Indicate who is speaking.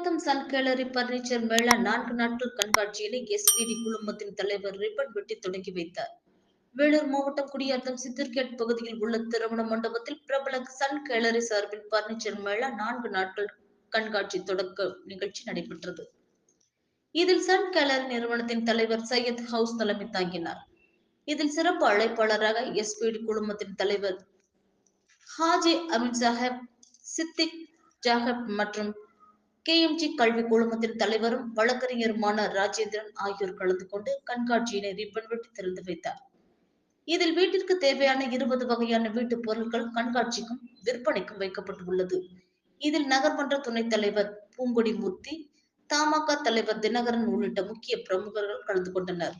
Speaker 1: Sun gallery furniture mela நான்கு நாட்கள் கண்காட்சியினை SPD குழுமத்தின் தலைவர் ரிப்பன் வெட்டி தொடங்கி வைத்தார். வேலூர் மாவட்டம் குடியாத்தம் சித்திர்கேட் பகுதியில் உள்ள திருமண மண்டபத்தில் பிரபல சன் கேலரி சார்பில் பர்னிச்சர் மேளா நான்கு நாட்கள் கண்காட்சி தொடக்க நிகழ்ச்சி நடைபெற்றது. இதில் சன் கேலரி நிறுவனத்தின் தலைவர் சையத் ஹவுஸ் தலைமை தாங்கினார். இதில் சிறப்பு அழைப்பாளராக எஸ்பிடி குழுமத்தின் தலைவர் ஹாஜி அமின் சாஹேப் சித்திக் ஜாஹப் மற்றும் கேஎம்ஜி கல்வி குழுமத்தின் தலைவரும் வழக்கறிஞருமான ராஜேந்திரன் ஆகியோர் கலந்து கொண்டு கண்காட்சியினை ரிப்பன் வெட்டி திறந்து வைத்தார். இதில் வீட்டிற்கு தேவையான இருபது வகையான வீட்டு பொருட்கள் கண்காட்சிக்கும் விற்பனைக்கும் வைக்கப்பட்டுள்ளது. இதில் நகர்மன்ற துணைத் தலைவர் பூங்கொடி மூர்த்தி தமாக தலைவர் தினகரன் உள்ளிட்ட முக்கிய பிரமுகர்கள் கலந்து கொண்டனர்.